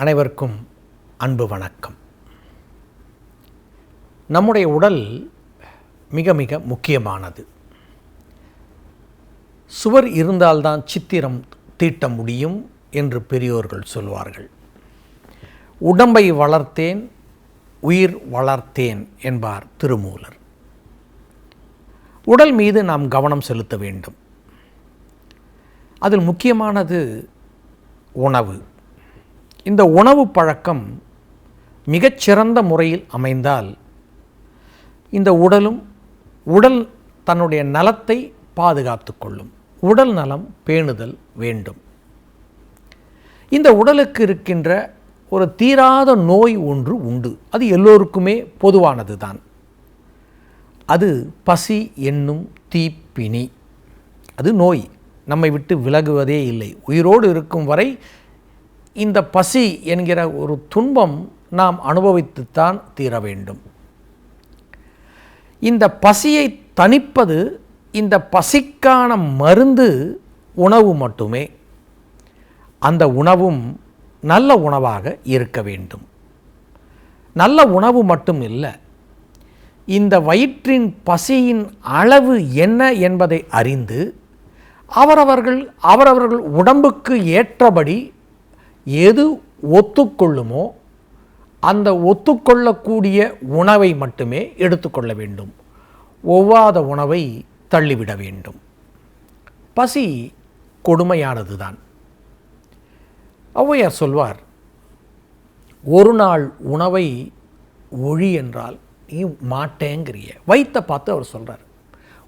அனைவருக்கும் அன்பு வணக்கம். நம்முடைய உடல் மிக மிக முக்கியமானது. சுவர் இருந்தால்தான் சித்திரம் தீட்ட முடியும் என்று பெரியோர்கள் சொல்வார்கள். உடம்பை வளர்த்தேன் உயிர் வளர்த்தேன் என்பார் திருமூலர். உடல் மீது நாம் கவனம் செலுத்த வேண்டும். அதில் முக்கியமானது உணவு. இந்த உணவு பழக்கம் மிகச்சிறந்த முறையில் அமைந்தால் இந்த உடலும் உடல் தன்னுடைய நலத்தை பாதுகாத்து கொள்ளும். உடல் நலம் பேணுதல் வேண்டும். இந்த உடலுக்கு இருக்கின்ற ஒரு தீராத நோய் ஒன்று உண்டு. அது எல்லோருக்குமே பொதுவானது தான் அது பசி என்னும் தீப்பினி அது நோய். நம்மை விட்டு விலகுவதே இல்லை. உயிரோடு இருக்கும் வரை இந்த பசி என்கிற ஒரு துன்பம் நாம் அனுபவித்துத்தான் தீர வேண்டும். இந்த பசியை தணிப்பது இந்த பசிக்கான மருந்து உணவு மட்டுமே. அந்த உணவும் நல்ல உணவாக இருக்க வேண்டும். நல்ல உணவு மட்டும் இல்லை இந்த வயிற்றின் பசியின் அளவு என்ன என்பதை அறிந்து அவரவர்கள் அவரவர்கள் உடம்புக்கு ஏற்றபடி எது ஒத்துக்கொள்ளுமோ அந்த ஒத்துக்கொள்ளக்கூடிய உணவை மட்டுமே எடுத்துக்கொள்ள வேண்டும். ஒவ்வாத உணவை தள்ளிவிட வேண்டும். பசி கொடுமையானது தான் ஔவையார் சொல்வார் ஒரு நாள் உணவை ஒழி என்றால் நீ மாட்டேங்கிறிய. வயிற்றை பார்த்து அவர் சொல்கிறார்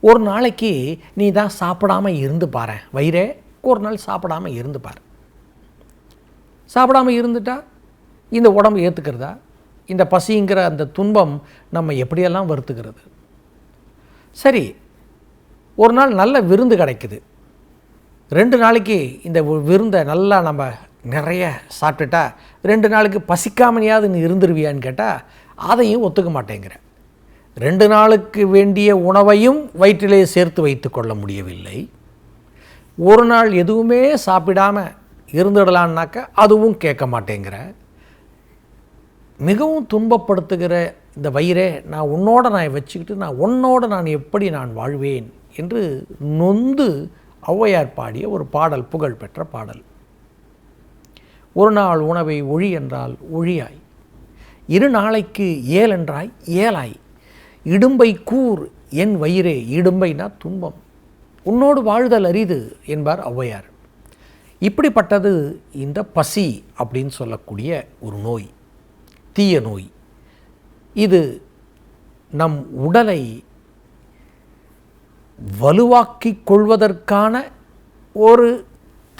ஒரு நாளைக்கு நீ தான் சாப்பிடாமல் இருந்து பாரு வயிறே ஒரு நாள் சாப்பிடாமல் இருந்து பாரு. சாப்பிடாம இருந்துட்டா? இந்த உடம்பு ஏற்றுக்கிறதா இந்த பசிங்கிற அந்த துன்பம் நம்ம எப்படியெல்லாம் வருத்துக்கிறது சரி ஒரு நாள் நல்ல விருந்து கிடைக்குது. ரெண்டு நாளைக்கு இந்த விருந்தை நல்லா நம்ம நிறைய சாப்பிட்டுட்டா ரெண்டு நாளுக்கு பசிக்காமனையாவது நீ இருந்துருவியான்னு கேட்டால் அதையும் ஒத்துக்க மாட்டேங்கிற. ரெண்டு நாளுக்கு வேண்டிய உணவையும் வயிற்றிலே சேர்த்து வைத்து கொள்ள முடியவில்லை. ஒரு நாள் எதுவுமே சாப்பிடாம இருந்துடலான்னாக்க அதுவும் கேட்க மாட்டேங்கிற. மிகவும் துன்பப்படுத்துகிற இந்த வயிறே நான் உன்னோட நான் வச்சுக்கிட்டு நான் உன்னோட நான் எப்படி நான் வாழ்வேன் என்று நொந்து ஔவையார் பாடிய ஒரு பாடல் புகழ்பெற்ற பாடல். ஒரு நாள் உணவை ஒழி என்றால் ஒழியாய். இரு நாளைக்கு ஏல் என்றாய் ஏலாய். இடும்பை கூர் என் வயிறே இடும்பைனா துன்பம். உன்னோடு வாழ்தல் அரிது என்பார் ஔவையார். இப்படிப்பட்டது இந்த பசி அப்படின்னு சொல்லக்கூடிய ஒரு நோய் தீய நோய். இது நம் உடலை வலுவாக்கிக் கொள்வதற்கான ஒரு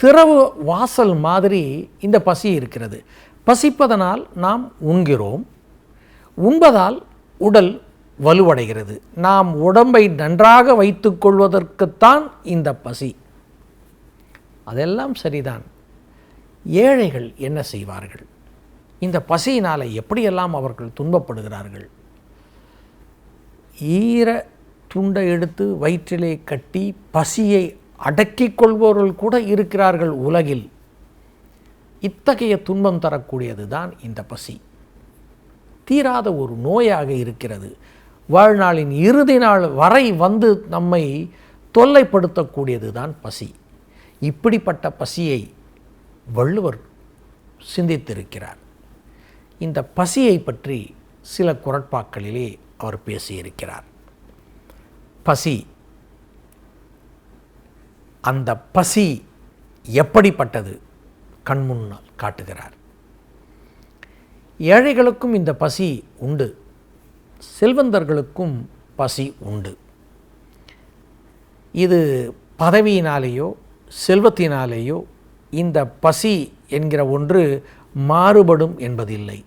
திறவு வாசல் மாதிரி இந்த பசி இருக்கிறது. பசிப்பதனால் நாம் உண்கிறோம். உண்பதால் உடல் வலுவடைகிறது. நாம் உடம்பை நன்றாக வைத்துக்கொள்வதற்குத்தான் இந்த பசி. அதெல்லாம் சரிதான். ஏழைகள் என்ன செய்வார்கள்? இந்த பசியினால் எப்படியெல்லாம் அவர்கள் துன்பப்படுகிறார்கள்? ஈர துண்டை எடுத்து வயிற்றிலே கட்டி பசியை அடக்கிக் கொள்பவர்கள் கூட இருக்கிறார்கள் உலகில். இத்தகைய துன்பம் தரக்கூடியது தான் இந்த பசி. தீராத ஒரு நோயாக இருக்கிறது. வாழ்நாளின் இறுதி நாள் வரை வந்து நம்மை தொல்லைப்படுத்தக்கூடியது தான் பசி. இப்படிப்பட்ட பசியை வள்ளுவர் சிந்தித்திருக்கிறார். இந்த பசியை பற்றி சில குரட்பாக்களிலே அவர் பேசியிருக்கிறார். பசி அந்த பசி எப்படிப்பட்டது கண்முன்னால் காட்டுகிறார். ஏழைகளுக்கும் இந்த பசி உண்டு செல்வந்தர்களுக்கும் பசி உண்டு. இது பதவியினாலேயோ செல்வத்தினாலேயோ இந்த பசி என்கிற ஒன்று மாறுபடும் என்பதில்லை.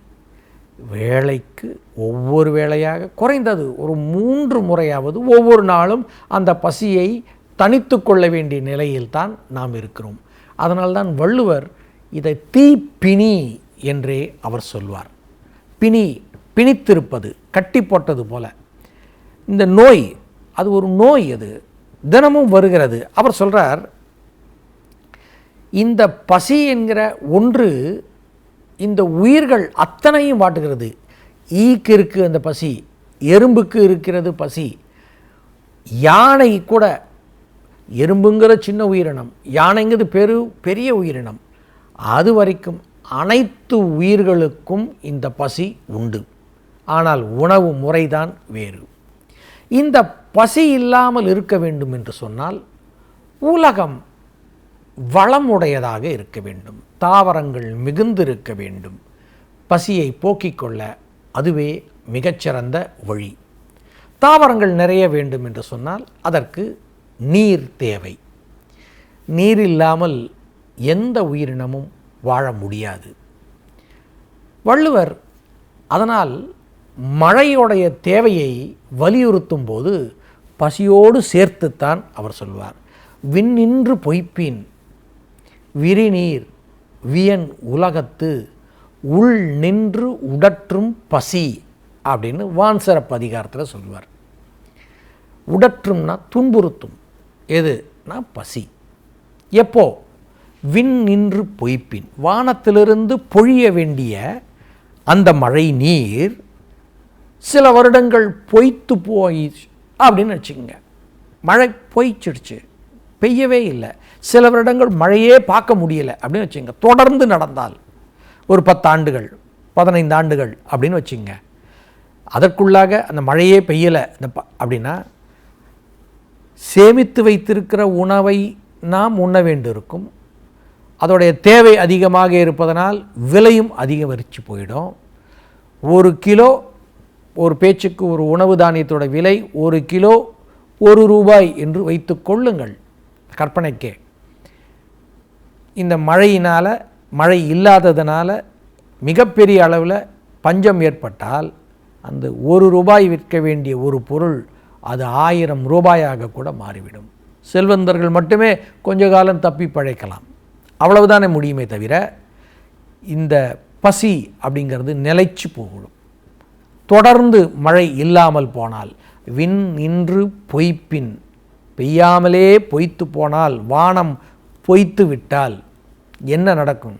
வேலைக்கு ஒவ்வொரு வேளையாக குறைந்தது ஒரு மூன்று முறையாவது ஒவ்வொரு நாளும் அந்த பசியை தனித்து கொள்ள வேண்டிய நிலையில்தான் நாம் இருக்கிறோம். அதனால்தான் வள்ளுவர் இதை தீப்பிணி என்றே அவர் சொல்வார். பிணி பிணித்திருப்பது கட்டி போட்டது போல. இந்த நோய் அது ஒரு நோய் அது. தினமும் வருகிறது. அவர் சொல்கிறார் இந்த பசி என்கிற ஒன்று இந்த உயிர்கள் அத்தனையும் வாட்டுகிறது. ஈக்கு இருக்குது அந்த பசி எறும்புக்கு இருக்கிறது பசி யானை கூட எறும்புங்கிற சின்ன உயிரினம் யானைங்கிறது பெரு பெரிய உயிரினம். அது வரைக்கும் அனைத்து உயிர்களுக்கும் இந்த பசி உண்டு. ஆனால் உணவு முறைதான் வேறு. இந்த பசி இல்லாமல் இருக்க வேண்டும் என்று சொன்னால் உலகம் வளமுடையதாக இருக்க வேண்டும். தாவரங்கள் மிகுந்திருக்க வேண்டும். பசியை போக்கிக் கொள்ள அதுவே மிகச்சிறந்த வழி. தாவரங்கள் நிறைய வேண்டும் என்று சொன்னால் அதற்கு நீர் தேவை. நீர் இல்லாமல் எந்த உயிரினமும் வாழ முடியாது. வள்ளுவர் அதனால் மழையுடைய தேவையை வலியுறுத்தும் போது பசியோடு சேர்த்துத்தான் அவர் சொல்வார். விண்ணின்று பொய்ப்பின். விரிநீர் வியன் உலகத்து உள் நின்று உடற்றும் பசி அப்படின்னு வான்சிறப்பு அதிகாரத்தில் சொல்லுவார். உடற்றும்னா துன்புறுத்தும். எதுனா பசி. எப்போ? விண் நின்று பொய்ப்பின். வானத்திலிருந்து பொழிய வேண்டிய அந்த மழை நீர் சில வருடங்கள் பொய்த்து போய் அப்படின்னு வச்சுக்கோங்க. மழை பொய்ச்சிடுச்சு. பெய்யவே இல்லை. சில வருடங்கள் மழையே பார்க்க முடியலை. அப்படின்னு வச்சுங்க தொடர்ந்து நடந்தால் ஒரு பத்தாண்டுகள் பதினைந்து ஆண்டுகள் அப்படின்னு வச்சுங்க அதற்குள்ளாக அந்த மழையே பெய்யலை. இந்த ப அப்படின்னா சேமித்து வைத்திருக்கிற உணவை நாம் உண்ண வேண்டியிருக்கும். அதோடைய தேவை அதிகமாக இருப்பதனால் விலையும் அதிகரித்து போயிடும். ஒரு கிலோ ஒரு பேச்சுக்கு ஒரு உணவு தானியத்தோட விலை ஒரு கிலோ ஒரு ரூபாய் என்று வைத்து கொள்ளுங்கள். கற்பனைக்கே. இந்த மழையினால் மழை இல்லாததுனால மிகப்பெரிய அளவில் பஞ்சம் ஏற்பட்டால் அந்த ஒரு ரூபாய் விற்க வேண்டிய ஒரு பொருள் அது ஆயிரம் ரூபாயாக கூட மாறிவிடும். செல்வந்தர்கள் மட்டுமே கொஞ்ச காலம் தப்பி பழைக்கலாம். அவ்வளவுதானே முடியுமே தவிர இந்த பசி அப்படிங்கிறது நிலைச்சு போகணும். தொடர்ந்து மழை இல்லாமல் போனால் விண் நின்று பொய்ப்பின் பெய்யாமலே பொய்த்து போனால் வானம் பொய்த்து விட்டால் என்ன நடக்கும்?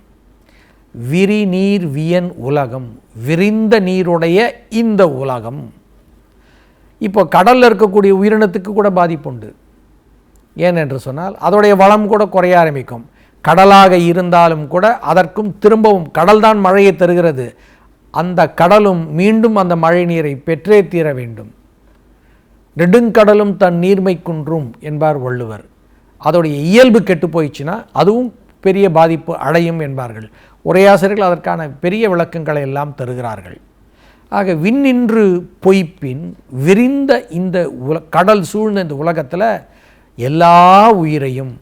விரி நீர் வியன் உலகம் விரிந்த நீருடைய இந்த உலகம். இப்போ கடலில் இருக்கக்கூடிய உயிரினத்துக்கு கூட பாதிப்பு உண்டு. ஏனென்று சொன்னால் அதோடைய வளம் கூட குறைய ஆரம்பிக்கும். கடலாக இருந்தாலும் கூட அதற்கும் திரும்பவும் கடல்தான் மழையை தருகிறது. அந்த கடலும் மீண்டும் அந்த மழை நீரை பெற்றே தீர வேண்டும். நெடுங்கடலும் தன் நீர்மை குன்றும் என்பார் வள்ளுவர். அதோடைய இயல்பு கெட்டு போயிடுச்சுன்னா அதுவும் பெரிய பாதிப்பு அடையும் என்பார்கள். உரையாசிரியர்கள் அதற்கான பெரிய விளக்கங்களை எல்லாம் தருகிறார்கள். ஆக விண்ணின்று பொய்ப்பின் விரிந்த இந்த உல கடல் சூழ்ந்த இந்த உலகத்தில் எல்லா உயிரையும்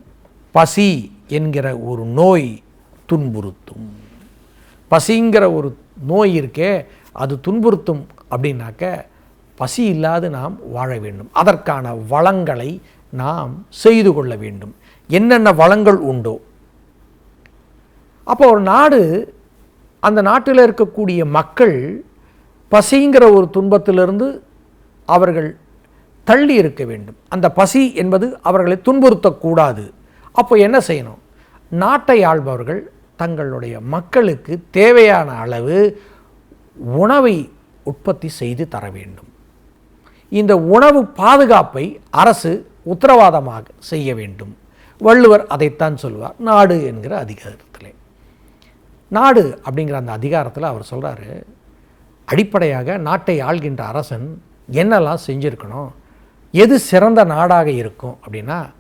பசி என்கிற ஒரு நோய் துன்புறுத்தும். பசிங்கிற ஒரு நோய் இருக்கே அது துன்புறுத்தும் அப்படின்னாக்க பசி இல்லாது நாம் வாழ வேண்டும். அதற்கான வளங்களை நாம் செய்து கொள்ள வேண்டும். என்னென்ன வளங்கள் உண்டோ. அப்போ ஒரு நாடு அந்த நாட்டில் இருக்கக்கூடிய மக்கள் பசிங்கிற ஒரு துன்பத்திலிருந்து அவர்கள் தள்ளி இருக்க வேண்டும். அந்த பசி என்பது அவர்களை துன்புறுத்தக்கூடாது. அப்போ என்ன செய்யணும்? நாட்டை ஆள்பவர்கள் தங்களுடைய மக்களுக்கு தேவையான அளவு உணவை உற்பத்தி செய்து தர வேண்டும். இந்த உணவு பாதுகாப்பை அரசு உத்தரவாதமாக செய்ய வேண்டும். வள்ளுவர் அதைத்தான் சொல்வார். நாடு என்கிற அதிகாரத்தில். நாடு அப்படிங்கிற அந்த அதிகாரத்தில் அவர் சொல்கிறாரு அடிப்படையாக நாட்டை ஆள்கின்ற அரசன் என்னெல்லாம் செஞ்சுருக்கணும் எது சிறந்த நாடாக இருக்கும் அப்படின்னா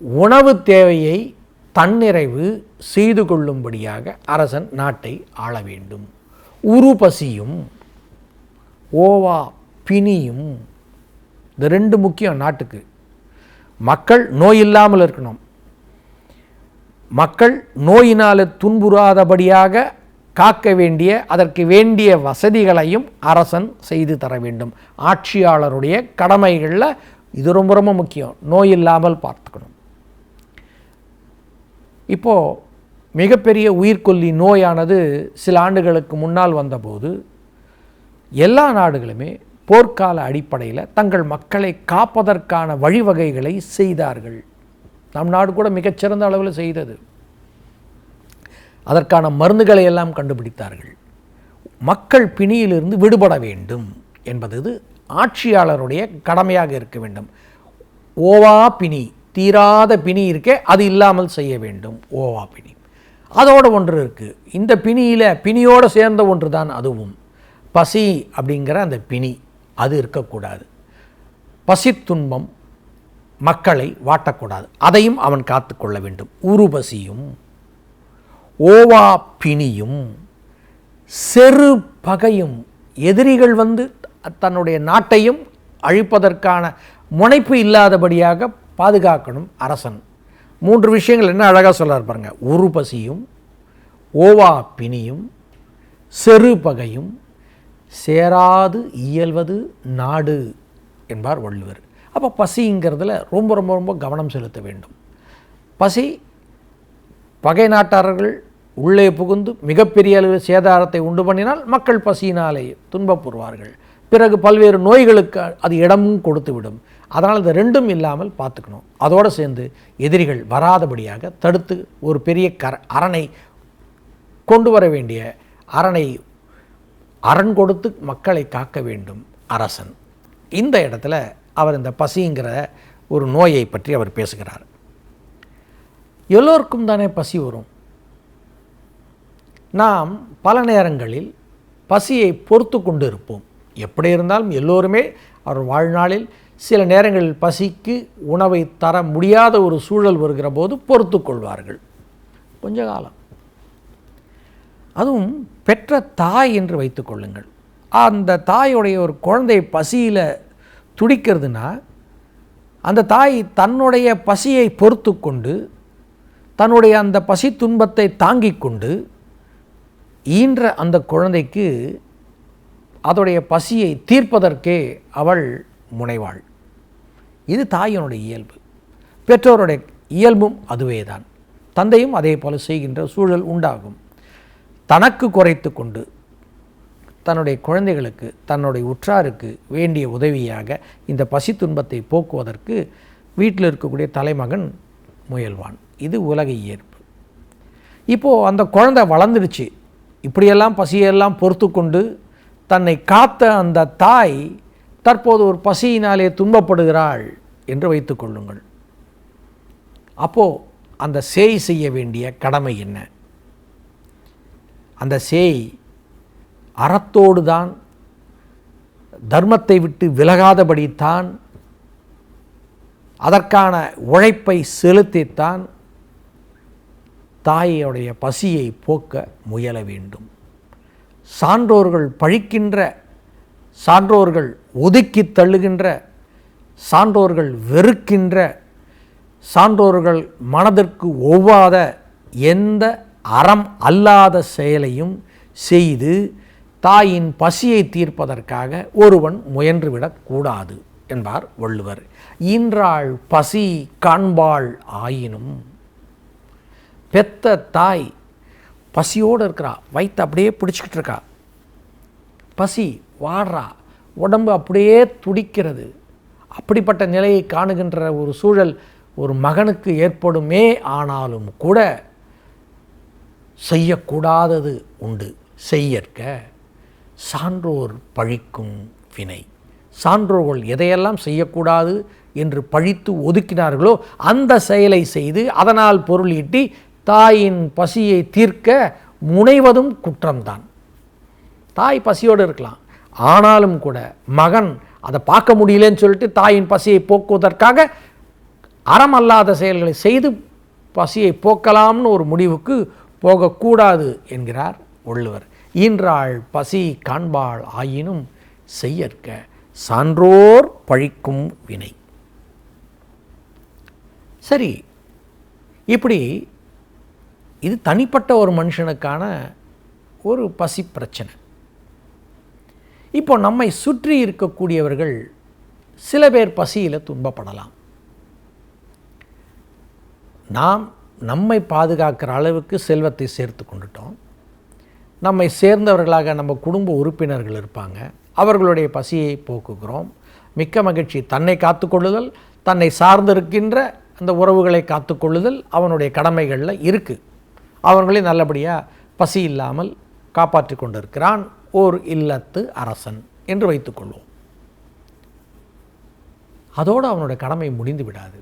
உணவு தேவையை தன்னிறைவு செய்து கொள்ளும்படியாக அரசன் நாட்டை ஆள வேண்டும். உரு பசியும் ஓவா பிணியும் இந்த ரெண்டு முக்கியம் நாட்டுக்கு. மக்கள் நோய் இல்லாமல் இருக்கணும். மக்கள் நோயினால் துன்புறாதபடியாக காக்க வேண்டிய அதற்கு வேண்டிய வசதிகளையும் அரசன் செய்து தர வேண்டும். ஆட்சியாளருடைய கடமைகளில் இது ரொம்ப ரொம்ப முக்கியம். நோய் இல்லாமல் பார்த்துக்கணும். இப்போது மிகப்பெரிய உயிர்கொல்லி நோயானது சில ஆண்டுகளுக்கு முன்னால் வந்தபோது எல்லா நாடுகளுமே போர்க்கால அடிப்படையில் தங்கள் மக்களை காப்பதற்கான வழிவகைகளை செய்தார்கள். நம் நாடு கூட மிகச்சிறந்த அளவில் செய்தது. அதற்கான மருந்துகளை எல்லாம் கண்டுபிடித்தார்கள். மக்கள் பிணியிலிருந்து விடுபட வேண்டும் என்பது ஆட்சியாளருடைய கடமையாக இருக்க வேண்டும். ஓவா பிணி தீராத பிணி இருக்கே அது இல்லாமல் செய்ய வேண்டும். ஓவா பிணி. அதோட ஒன்று இருக்குது இந்த பிணியில் பிணியோடு சேர்ந்த ஒன்று தான் அதுவும். பசி அப்படிங்கிற அந்த பிணி. அது இருக்கக்கூடாது. பசி துன்பம் மக்களை வாட்டக்கூடாது. அதையும் அவன் காத்து கொள்ள வேண்டும். உருபசியும் ஓவா பிணியும் செரு பகையும் எதிரிகள் வந்து தன்னுடைய நாட்டையும் அழிப்பதற்கான முனைப்பு இல்லாதபடியாக பாதுகாக்கணும் அரசன். மூன்று விஷயங்கள் என்ன அழகாக சொல்லார் பாருங்கள் உருபசியும் ஓவா பிணியும் செரு பகையும் சேராது இயல்வது நாடு என்பார் வள்ளுவர். அப்போ பசிங்கிறதுல ரொம்ப ரொம்ப ரொம்ப கவனம் செலுத்த வேண்டும். பசி பகை நாட்டார்கள் உள்ளே புகுந்து மிகப்பெரிய அளவில் சேதாரத்தை உண்டு பண்ணினால் மக்கள் பசியினாலே துன்பப்புறுவார்கள் பிறகு பல்வேறு நோய்களுக்கு அது இடமும் கொடுத்து விடும். அதனால் இந்த ரெண்டும் இல்லாமல் பார்த்துக்கணும். அதோடு சேர்ந்து எதிரிகள் வராதபடியாக தடுத்து ஒரு பெரிய கர அரணை கொண்டு வர வேண்டிய அரணை அரண் கொடுத்து மக்களை காக்க வேண்டும் அரசன். இந்த இடத்துல அவர் இந்த பசிங்கிற ஒரு நோயை பற்றி அவர் பேசுகிறார். எல்லோருக்கும் தானே பசி வரும். நாம் பல நேரங்களில் பசியை பொறுத்து கொண்டு இருப்போம் எப்படி இருந்தாலும் எல்லோருமே அவர் வாழ்நாளில் சில நேரங்களில் பசிக்கு உணவை தர முடியாத ஒரு சூழல் வருகிற போது பொறுத்து கொள்வார்கள். கொஞ்ச காலம். அதுவும் பெற்ற தாய் என்று வைத்துக்கொள்ளுங்கள் அந்த தாயுடைய ஒரு குழந்தை பசியில் துடிக்கிறதுனா அந்த தாய் தன்னுடைய பசியை பொறுத்து கொண்டு தன்னுடைய அந்த பசி துன்பத்தை தாங்கிக் கொண்டு ஈன்ற அந்த குழந்தைக்கு அதோடைய பசியை தீர்ப்பதற்கே அவள் முனைவாள். இது தாயினுடைய இயல்பு. பெற்றோருடைய இயல்பும் அதுவே தான் தந்தையும் அதே போல செய்கின்ற சூழல் உண்டாகும். தனக்கு குறைத்து கொண்டு தன்னுடைய குழந்தைகளுக்கு தன்னுடைய உற்றாருக்கு வேண்டிய உதவியாக இந்த பசி துன்பத்தை போக்குவதற்கு வீட்டில் இருக்கக்கூடிய தலைமகன் முயல்வான். இது உலக இயற்பு இப்போது அந்த குழந்தை வளர்ந்துடுச்சு. இப்படியெல்லாம் பசியெல்லாம் பொறுத்து கொண்டு தன்னை காத்த அந்த தாய் தற்போது ஒரு பசியினாலே துன்பப்படுகிறாள் என்று வைத்துக்கொள்ளுங்கள் அப்போது அந்த சேய் செய்ய வேண்டிய கடமை என்ன? அந்த சேய் அறத்தோடு தான் தர்மத்தை விட்டு விலகாதபடித்தான் அதற்கான உழைப்பை செலுத்தித்தான் தாயுடைய பசியை போக்க முயல வேண்டும். சான்றோர்கள் பழிக்கின்ற சான்றோர்கள் ஒதுக்கி தள்ளுகின்ற சான்றோர்கள் வெறுக்கின்ற சான்றோர்கள் மனதிற்கு ஒவ்வாத எந்த அறம் அல்லாத செயலையும் செய்து தாயின் பசியை தீர்ப்பதற்காக ஒருவன் முயன்றுவிடக்கூடாது என்பார் வள்ளுவர். இன்றாள் பசி காண்பாள் ஆயினும் பெத்த தாய் பசியோடு இருக்கிறா வயிற்று அப்படியே பிடிச்சிக்கிட்டு இருக்கா. பசி வாடுறா உடம்பு அப்படியே துடிக்கிறது. அப்படிப்பட்ட நிலையை காணுகின்ற ஒரு சூழல் ஒரு மகனுக்கு ஏற்படுமே ஆனாலும் கூட செய்யக்கூடாதது உண்டு. செய்யற்க சான்றோர் பழிக்கும் வினை. சான்றோர்கள் எதையெல்லாம் செய்யக்கூடாது என்று பழித்து ஒதுக்கினார்களோ அந்த செயலை செய்து அதனால் பொருள் ஈட்டி தாயின் பசியை தீர்க்க முனைவதும் குற்றம்தான். தாய் பசியோடு இருக்கலாம். ஆனாலும் கூட மகன் அதை பார்க்க முடியலன்னு சொல்லிட்டு தாயின் பசியை போக்குவதற்காக அறமல்லாத செயல்களை செய்து பசியை போக்கலாம்னு ஒரு முடிவுக்கு போகக்கூடாது என்கிறார் வள்ளுவர். ஈன்றாள் பசி காண்பாள் ஆயினும் செய்யற்க சான்றோர் பழிக்கும் வினை. சரி இப்படி இது தனிப்பட்ட ஒரு மனுஷனுக்கான ஒரு பசி பிரச்சனை. இப்போ நம்மை சுற்றி இருக்கக்கூடியவர்கள் சில பேர் பசியில் துன்பப்படலாம். நாம் நம்மை பாதுகாக்கிற அளவுக்கு செல்வத்தை சேர்த்து கொண்டுட்டோம். நம்மை சேர்ந்தவர்களாக நம்ம குடும்ப உறுப்பினர்கள் இருப்பாங்க. அவர்களுடைய பசியை போக்குகிறோம். மிக்க மகிழ்ச்சி தன்னை காத்துக்கொள்ளுதல் தன்னை சார்ந்திருக்கின்ற அந்த உறவுகளை காத்துக்கொள்ளுதல் அவனுடைய கடமைகளில் இருக்குது அவர்களையும் நல்லபடியாக பசி இல்லாமல் காப்பாற்றி கொண்டிருக்கிறான் ஓர் இல்லத்து அரசன் என்று வைத்துக்கொள்வோம் அதோடு அவனுடைய கடமை முடிந்து விடாது.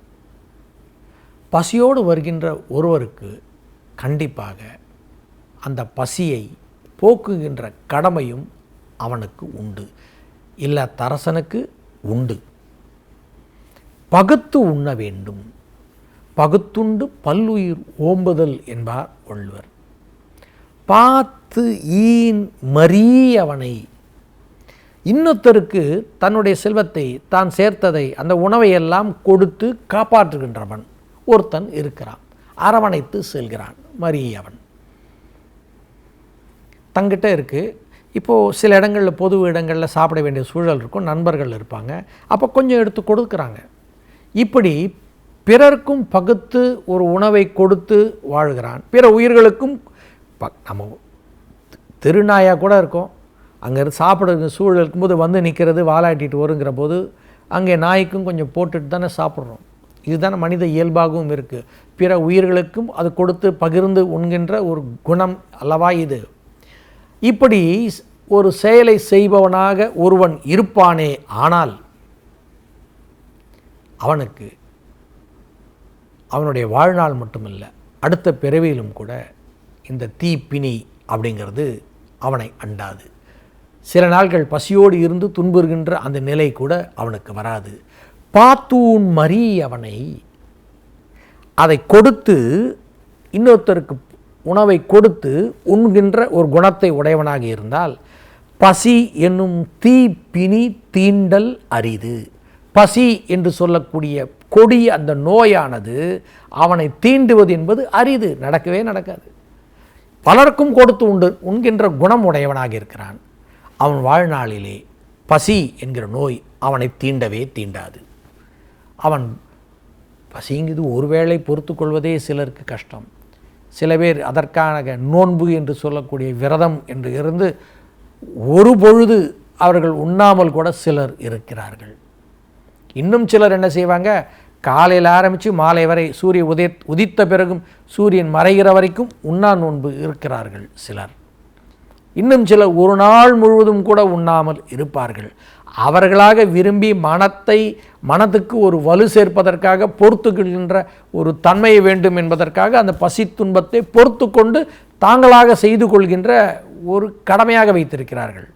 பசியோடு வருகின்ற ஒருவருக்கு கண்டிப்பாக அந்த பசியை போக்குகின்ற கடமையும் அவனுக்கு உண்டு. இல்லை தரசனுக்கு உண்டு. பகுத்து உண்ண வேண்டும். பகுத்துண்டு பல்லுயிர் ஓம்புதல் என்பார் வள்ளுவர். பார்த்து ஈன் மறியவனை இன்னொருத்தருக்கு தன்னுடைய செல்வத்தை தான் சேர்த்ததை அந்த உணவை எல்லாம் கொடுத்து காப்பாற்றுகின்றவன். ஒருத்தன் இருக்கிறான். அரவணைத்து செல்கிறான் மரியவன் தங்கிட்ட இருக்குது இப்போது சில இடங்களில் பொது இடங்களில் சாப்பிட வேண்டிய சூழல் இருக்கும் நண்பர்கள் இருப்பாங்க. அப்போ கொஞ்சம் எடுத்து கொடுக்குறாங்க. இப்படி பிறர்க்கும் பகுத்து ஒரு உணவை கொடுத்து வாழ்கிறான். பிற உயிர்களுக்கும் ப நம்ம தெருநாயாக கூட இருக்கும். அங்கே இருந்து சாப்பிட சூழல் இருக்கும்போது வந்து நிற்கிறது வாலாட்டிட்டு வருங்கிற போது அங்கே நாய்க்கும் கொஞ்சம் போட்டுட்டு தானே சாப்பிட்றோம். இதுதான் மனித இயல்பாகவும் இருக்குது பிற உயிர்களுக்கும் அது கொடுத்து பகிர்ந்து உண்கின்ற ஒரு குணம் அல்லவா இது? இப்படி ஒரு செயலை செய்பவனாக ஒருவன் இருப்பானே ஆனால் அவனுக்கு அவனுடைய வாழ்நாள் மட்டுமில்லை அடுத்த பிறவியிலும் கூட இந்த தீப்பினி அப்படிங்கிறது அவனை அண்டாது. சில நாள்கள் பசியோடு இருந்து துன்புறுகின்ற அந்த நிலை கூட அவனுக்கு வராது. பாத்தூன் மறி அவனை அதை கொடுத்து இன்னொருத்தருக்கு உணவை கொடுத்து உண்கின்ற ஒரு குணத்தை உடையவனாக இருந்தால் பசி என்னும் தீ பிணி தீண்டல் அரிது. பசி என்று சொல்லக்கூடிய கொடிய அந்த நோயானது அவனை தீண்டுவது என்பது அரிது நடக்கவே நடக்காது. பலருக்கும் கொடுத்து உண்டு உண்கின்ற குணம் உடையவனாக இருக்கிறான். அவன் வாழ்நாளிலே பசி என்கிற நோய் அவனை தீண்டவே தீண்டாது. அவன் பசிங்குது ஒருவேளை பொறுத்து கொள்வதே சிலருக்கு கஷ்டம். சில பேர் அதற்கான நோன்பு என்று சொல்லக்கூடிய விரதம் என்று இருந்து ஒரு பொழுது அவர்கள் உண்ணாமல் கூட சிலர் இருக்கிறார்கள். இன்னும் சிலர் என்ன செய்வாங்க? காலையில் ஆரம்பித்து மாலை வரை சூரிய உதய உதித்த பிறகும் சூரியன் மறைகிற வரைக்கும் உண்ணா நோன்பு இருக்கிறார்கள் சிலர். இன்னும் சிலர் ஒரு நாள் முழுவதும் கூட உண்ணாமல் இருப்பார்கள். அவர்களாக விரும்பி மனத்தை மனத்துக்கு ஒரு வலு சேர்ப்பதற்காக பொறுத்துக்கின்ற ஒரு தன்மையை வேண்டும் என்பதற்காக அந்த பசி துன்பத்தை பொறுத்து கொண்டு தாங்களாக செய்து கொள்கின்ற ஒரு கடமையாக வைத்திருக்கிறார்கள்.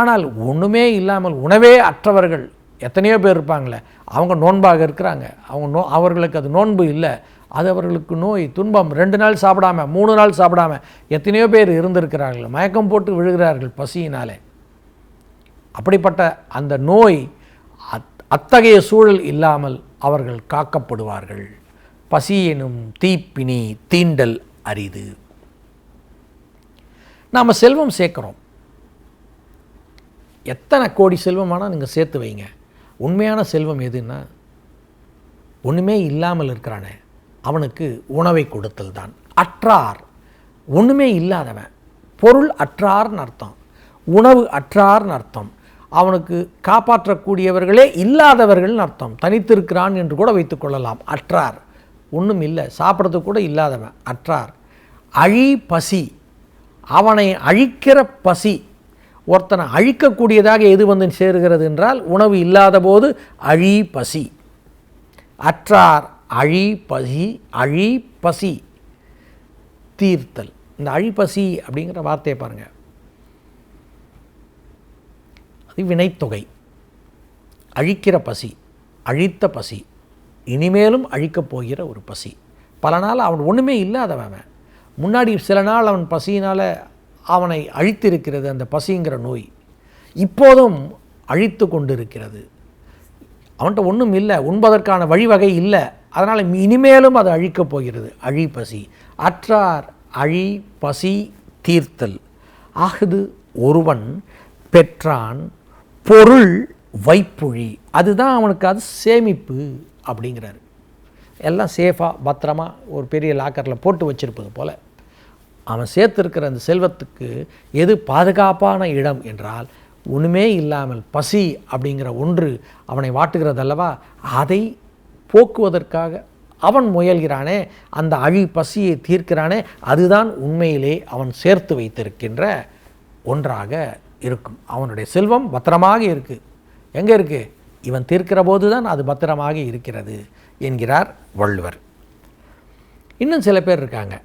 ஆனால் ஒன்றுமே இல்லாமல் உணவே அற்றவர்கள் எத்தனையோ பேர் இருப்பாங்களே அவங்க நோன்பாக இருக்கிறாங்க. அவங்க நோ அவர்களுக்கு அது நோன்பு இல்லை. அது அவர்களுக்கு நோய் துன்பம். ரெண்டு நாள் சாப்பிடாம மூணு நாள் சாப்பிடாம எத்தனையோ பேர் இருந்திருக்கிறார்கள். மயக்கம் போட்டு விழுகிறார்கள் பசியினாலே. அப்படிப்பட்ட அந்த நோய் அத் அத்தகைய சூழல் இல்லாமல் அவர்கள் காக்கப்படுவார்கள். பசி எனும் தீப்பினி தீண்டல் அரிது. நாம் செல்வம் சேர்க்குறோம். எத்தனை கோடி செல்வமானால் நீங்கள் சேர்த்து வைங்க. உண்மையான செல்வம் எதுன்னா ஒன்றுமே இல்லாமல் இருக்கிறானே அவனுக்கு உணவை கொடுத்தல் தான். அற்றார். ஒன்றுமே இல்லாதவன். பொருள் அற்றார்னு அர்த்தம். உணவு அற்றார்னு அர்த்தம். அவனுக்கு காப்பாற்றக்கூடியவர்களே இல்லாதவர்கள்னு அர்த்தம். தனித்திருக்கிறான் என்று கூட வைத்துக்கொள்ளலாம் அற்றார். ஒன்றும் இல்லை. சாப்பிட்றதுக்கு கூட இல்லாதவன். அற்றார். அழி பசி. அவனை அழிக்கிற பசி. ஒருத்தனை அழிக்கக்கூடியதாக எது வந்து சேருகிறது என்றால் உணவு இல்லாத போது அழி பசி. அற்றார். அழி பசி. அழி பசி. தீர்த்தல். இந்த அழிப்பசி அப்படிங்கிற வார்த்தையை பாருங்கள் அது வினைத்தொகை. அழிக்கிற பசி அழித்த பசி இனிமேலும் அழிக்கப் போகிற ஒரு பசி. பல நாள் அவன் ஒன்றுமே இல்லாதவன் அவன். முன்னாடி சில நாள் அவன் பசியினால் அவனை அழித்திருக்கிறது அந்த பசிங்கிற நோய். இப்போதும் அழித்து கொண்டு இருக்கிறது அவன்கிட்ட ஒன்றும் இல்லை உண்பதற்கான வழிவகை இல்லை. அதனால் இனிமேலும் அது அழிக்கப் போகிறது. அழி பசி. அற்றார் அழி பசி தீர்த்தல். ஆகுது ஒருவன் பெற்றான் பொருள் வைப்புழி. அதுதான் அவனுக்கு அது சேமிப்பு அப்படிங்கிறாரு. எல்லாம் சேஃபாக பத்திரமா ஒரு பெரிய லாக்கரில் போட்டு வச்சிருப்பது போல். அவன் சேர்த்துருக்கிற அந்த செல்வத்துக்கு எது பாதுகாப்பான இடம் என்றால் ஒன்றுமே இல்லாமல் பசி அப்படிங்கிற ஒன்று அவனை வாட்டுகிறது அல்லவா? அதை போக்குவதற்காக அவன் முயல்கிறானே அந்த அழி பசியை தீர்க்கிறானே அதுதான் உண்மையிலே அவன் சேர்த்து வைத்திருக்கின்ற ஒன்றாக இருக்கும். அவனுடைய செல்வம் பத்திரமாக இருக்குது எங்கே இருக்குது இவன் தீர்க்கிற போது தான் அது பத்திரமாக இருக்கிறது என்கிறார் வள்ளுவர். இன்னும் சில பேர் இருக்காங்க.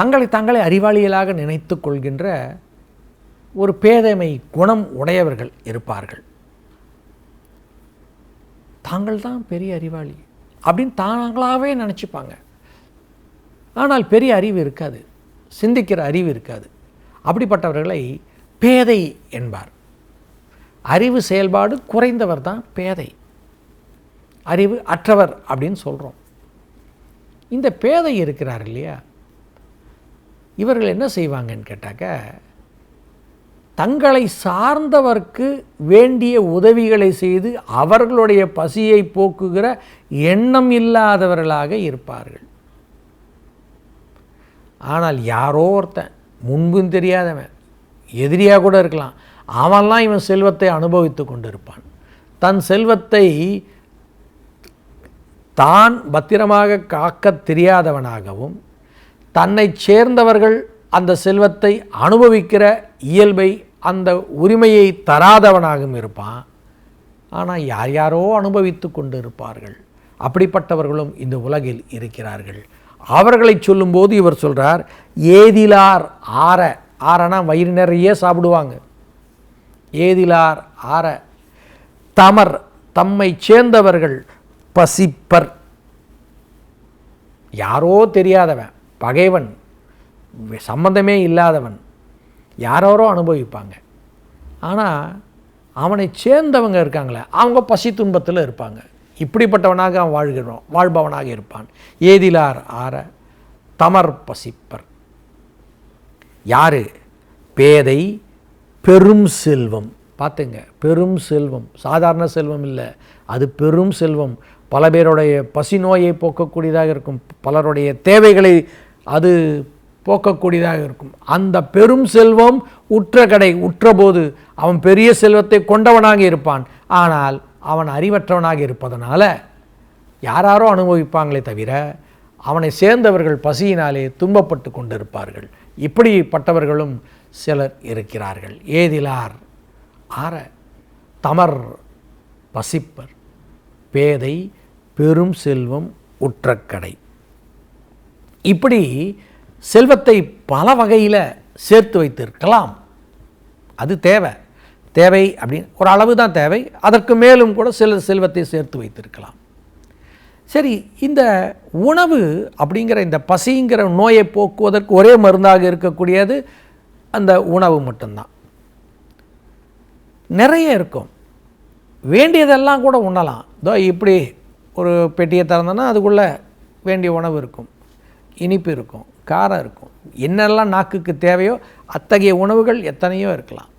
தங்களை தங்களை அறிவாளிகளாக நினைத்து கொள்கின்ற ஒரு பேதைமை குணம் உடையவர்கள் இருப்பார்கள். தாங்கள் தான் பெரிய அறிவாளி அப்படின்னு தாங்களாகவே நினச்சிப்பாங்க. ஆனால் பெரிய அறிவு இருக்காது. சிந்திக்கிற அறிவு இருக்காது. அப்படிப்பட்டவர்களை பேதை என்பார். அறிவு செயல்பாடு குறைந்தவர் தான் பேதை. அறிவு அற்றவர் அப்படின்னு சொல்கிறோம் இந்த பேதை இருக்கிறார் இல்லையா? இவர்கள் என்ன செய்வாங்கன்னு கேட்டாக்க தங்களை சார்ந்தவர்க்கு வேண்டிய உதவிகளை செய்து அவர்களுடைய பசியை போக்குகிற எண்ணம் இல்லாதவர்களாக இருப்பார்கள். ஆனால் யாரோ ஒருத்தன் முன்பும் தெரியாதவன். எதிரியாக கூட இருக்கலாம். அவன்லாம் இவன் செல்வத்தை அனுபவித்து கொண்டிருப்பான். தன் செல்வத்தை தான் பத்திரமாக காக்க தெரியாதவனாகவும் தன்னை சேர்ந்தவர்கள் அந்த செல்வத்தை அனுபவிக்கிற இயல்பை அந்த உரிமையை தராதவனாகவும் இருப்பான். ஆனால் யார் யாரோ அனுபவித்து கொண்டு இருப்பார்கள் அப்படிப்பட்டவர்களும் இந்த உலகில் இருக்கிறார்கள். அவர்களை சொல்லும்போது இவர் சொல்கிறார் ஏதிலார் ஆற ஆறனா வயிறு நிறைய சாப்பிடுவாங்க. ஏதிலார் ஆற. தமர் தம்மை சேர்ந்தவர்கள் பசிப்பர். யாரோ தெரியாதவன் பகைவன் சம்பந்தமே இல்லாதவன் யாரோரோ அனுபவிப்பாங்க. ஆனால் அவனை சேர்ந்தவங்க இருக்காங்களே அவங்க பசி துன்பத்தில் இருப்பாங்க. இப்படிப்பட்டவனாக அவன் வாழ்கிறோம் வாழ்பவனாக இருப்பான். ஏதிலார் ஆற தமர் பசிப்பர். யாரு? பேதை பெரும் செல்வம். பார்த்துங்க பெரும் செல்வம். சாதாரண செல்வம் இல்லை. அது பெரும் செல்வம். பல பேருடைய பசி நோயை போக்கக்கூடியதாக இருக்கும். பலருடைய தேவைகளை அது போக்கக்கூடியதாக இருக்கும். அந்த பெரும் செல்வம் உற்ற கடை உற்றபோது அவன் பெரிய செல்வத்தை கொண்டவனாக இருப்பான். ஆனால் அவன் அறிவற்றவனாக இருப்பதனால யாராரோ அனுபவிப்பாங்களே தவிர அவனை சேர்ந்தவர்கள் பசியினாலே துன்பப்பட்டு கொண்டிருப்பார்கள். இப்படிப்பட்டவர்களும் சிலர் இருக்கிறார்கள். ஏதிலார் ஆற தமர் பசிப்பர். பேதை பெரும் செல்வம் உற்றக்கடை. இப்படி செல்வத்தை பல வகையில் சேர்த்து வைத்திருக்கலாம். அது தேவை. தேவை அப்படின்னு ஒரு அளவு தான் தேவை. அதற்கு மேலும் கூட சில செல்வத்தை சேர்த்து வைத்திருக்கலாம். சரி இந்த உணவு அப்படிங்கிற இந்த பசிங்கிற நோயை போக்குவதற்கு ஒரே மருந்தாக இருக்கக்கூடியது அந்த உணவு மட்டும்தான். நிறைய இருக்கும். வேண்டியதெல்லாம் கூட உண்ணலாம். இதோ இப்படி ஒரு பெட்டியை திறந்தோன்னா அதுக்குள்ளே வேண்டிய உணவு இருக்கும். இனிப்பு இருக்கும் காரம் இருக்கும். என்னெல்லாம் நாக்குக்கு தேவையோ அத்தகைய உணவுகள் எத்தனையோ இருக்கலாம்.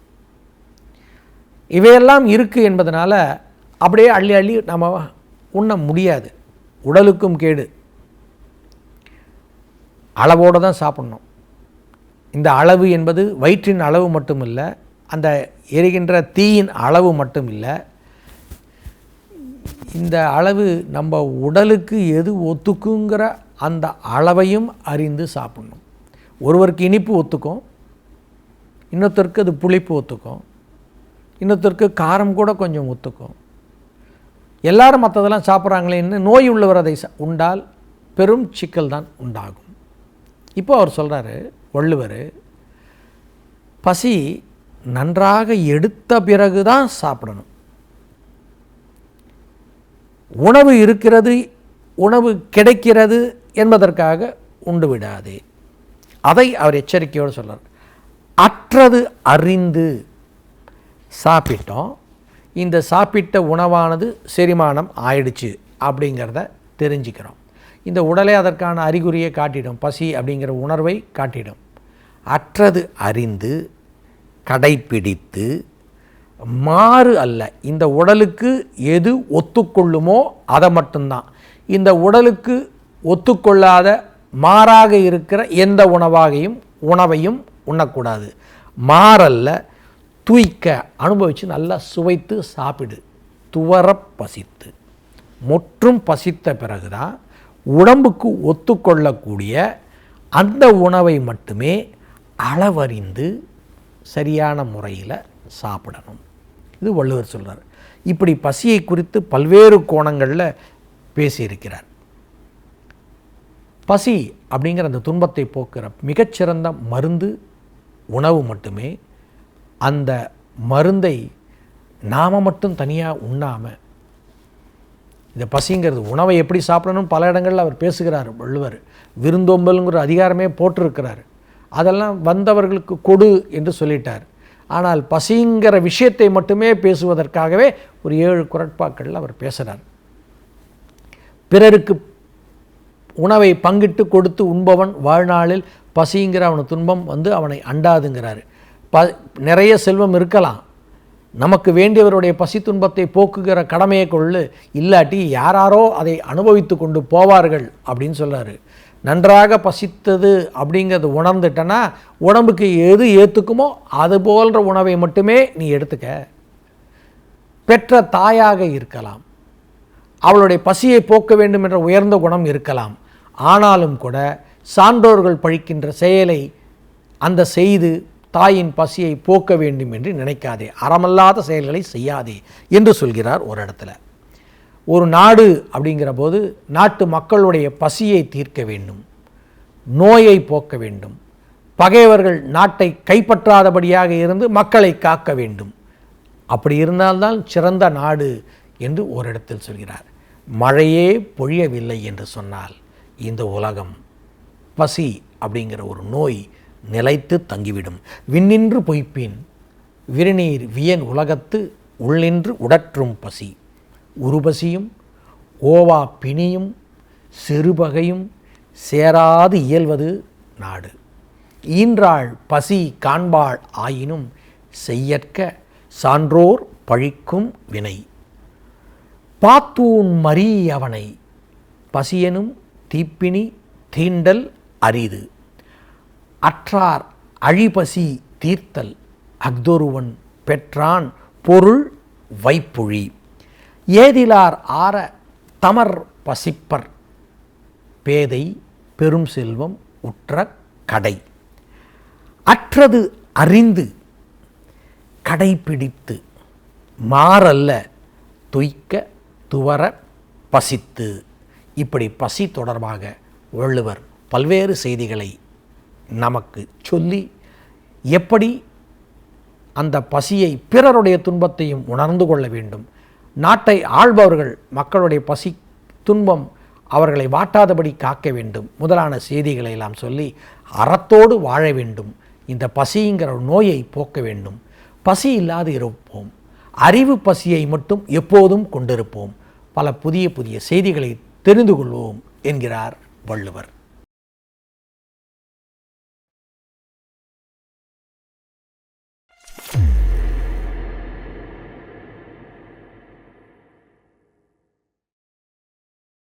இவையெல்லாம் இருக்குது என்பதனால் அப்படியே அள்ளி அள்ளி நம்ம உண்ண முடியாது. உடலுக்கும் கேடு. அளவோடு தான் சாப்பிட்ணும். இந்த அளவு என்பது வயிற்றின் அளவு மட்டும் இல்லை அந்த எரிகின்ற தீயின் அளவு மட்டும் இல்லை இந்த அளவு நம்ம உடலுக்கு எது ஒத்துக்குங்கிற அந்த அளவையும் அறிந்து சாப்பிடணும். ஒருவருக்கு இனிப்பு ஒத்துக்கும் இன்னொருத்தருக்கு அது புளிப்பு ஒத்துக்கும். இன்னொருத்தருக்கு காரம் கூட கொஞ்சம் ஒத்துக்கும். எல்லாரும் மற்றதெல்லாம் சாப்பிட்றாங்களேன்னு நோய் உள்ளவர் அதை ச- உண்டால் பெரும் சிக்கல் தான் உண்டாகும். இப்போ அவர் சொல்கிறாரு வள்ளுவர் பசி நன்றாக எடுத்த பிறகு தான் சாப்பிடணும். உணவு இருக்கிறது உணவு கிடைக்கிறது என்பதற்காக உண்டு விடாதே. அதை அவர் எச்சரிக்கையோடு சொல்கிறார் அற்றது அறிந்து சாப்பிட்டோம். இந்த சாப்பிட்ட உணவானது செரிமானம் ஆயிடுச்சு அப்படிங்கிறத தெரிஞ்சுக்கிறோம். இந்த உடலே அதற்கான அறிகுறியை காட்டிடும். பசி அப்படிங்கிற உணர்வை காட்டிடும். அற்றது அறிந்து கடைப்பிடித்து மாறு அல்ல. இந்த உடலுக்கு எது ஒத்துக்கொள்ளுமோ அதை மட்டும்தான். இந்த உடலுக்கு ஒத்துக்கொள்ளாத மாறாக இருக்கிற எந்த உணவாகையும் உணவையும் உண்ணக்கூடாது. மாறல்ல தூய்க்க அனுபவித்து நல்லா சுவைத்து சாப்பிடு. துவர பசித்து. முற்றும் பசித்த பிறகுதான் உடம்புக்கு ஒத்துக்கொள்ளக்கூடிய அந்த உணவை மட்டுமே அளவறிந்து சரியான முறையில் சாப்பிடணும். இது வள்ளுவர் சொல்கிறார் இப்படி பசியை குறித்து பல்வேறு கோணங்களில் பேசியிருக்கிறார். பசி அப்படிங்கிற அந்த துன்பத்தை போக்குற மிகச்சிறந்த மருந்து உணவு மட்டுமே அந்த மருந்தை நாம் மட்டும் தனியாக உண்ணாமல் இந்த பசிங்கிறது உணவை எப்படி சாப்பிடணும் பல இடங்களில் அவர் பேசுகிறார் வள்ளுவர். விருந்தோம்பல்ங்கிற அதிகாரமே போட்டிருக்கிறார். அதெல்லாம் வந்தவர்களுக்கு கொடு என்று சொல்லிட்டார். ஆனால் பசிங்கிற விஷயத்தை மட்டுமே பேசுவதற்காகவே ஒரு ஏழு குரட்பாக்களில் அவர் பேசுகிறார் பிறருக்கு உணவை பங்கிட்டு கொடுத்து உண்பவன் வாழ்நாளில் பசிங்கிற அவன துன்பம் வந்து அவனை அண்டாதுங்கிறாரு. ப நிறைய செல்வம் இருக்கலாம். நமக்கு வேண்டியவருடைய பசி துன்பத்தை போக்குகிற கடமையை கொள்ளு இல்லாட்டி யாராரோ அதை அனுபவித்து கொண்டு போவார்கள் அப்படின்னு சொல்கிறாரு நன்றாக பசித்தது அப்படிங்கிறது உணர்ந்துட்டனா உடம்புக்கு எது ஏற்றுக்குமோ அது போன்ற உணவை மட்டுமே நீ எடுத்துக்க. பெற்ற தாயாக இருக்கலாம். அவளுடைய பசியை போக்க வேண்டும் என்ற உயர்ந்த குணம் இருக்கலாம். ஆனாலும் கூட சான்றோர்கள் பழிக்கின்ற செயலை அந்த செய்து தாயின் பசியை போக்க வேண்டும் என்று நினைக்காதே. அறமல்லாத செயல்களை செய்யாதே என்று சொல்கிறார் ஒரு இடத்துல. ஒரு நாடு அப்படிங்கிற போது நாட்டு மக்களுடைய பசியை தீர்க்க வேண்டும். நோயை போக்க வேண்டும். பகைவர்கள் நாட்டை கைப்பற்றாதபடியாக இருந்து மக்களை காக்க வேண்டும். அப்படி இருந்தால்தான் சிறந்த நாடு என்று ஒரு இடத்தில் சொல்கிறார். மழையே பொழியவில்லை என்று சொன்னால் இந்த உலகம் பசி அப்படிங்கிற ஒரு நோய் நிலைத்து தங்கிவிடும். விண்ணின்று பொய்ப்பின். விருநீர் வியன் உலகத்து உள்ளின்று உடற்றும் பசி. உருபசியும் ஓவா பிணியும் சிறுபகையும் சேராது இயல்வது நாடு. ஈன்றாள் பசி காண்பாள் ஆயினும் செய்யற்க சான்றோர் பழிக்கும் வினை. பாத்தூன் மறி அவனை. பசியனும் தீப்பினி தீண்டல் அரிது. அற்றார் அழிபசி தீர்த்தல் அஃதொருவன் பெற்றான் பொருள் வைப்புழி. ஏதிலார் ஆற தமர் பசிப்பர் பேதை பெரும் செல்வம் உற்ற கடை. அற்றது அறிந்து கடைபிடித்து மாறல்ல துய்க்க துவர பசித்து. இப்படி பசி தொடர்பாக வள்ளுவர் பல்வேறு செய்திகளை நமக்கு சொல்லி எப்படி அந்த பசியை பிறருடைய துன்பத்தையும் உணர்ந்து கொள்ள வேண்டும். நாட்டை ஆள்பவர்கள் மக்களுடைய பசி துன்பம் அவர்களை வாட்டாதபடி காக்க வேண்டும். முதலான செய்திகளை எல்லாம் சொல்லி அறத்தோடு வாழ வேண்டும். இந்த பசிங்கிற நோயை போக்க வேண்டும். பசி இல்லாது இருப்போம். அறிவு பசியை மட்டும் எப்போதும் கொண்டிருப்போம். பல புதிய புதிய செய்திகளை தெரிந்து கொள்வோம் என்கிறார் வள்ளுவர்.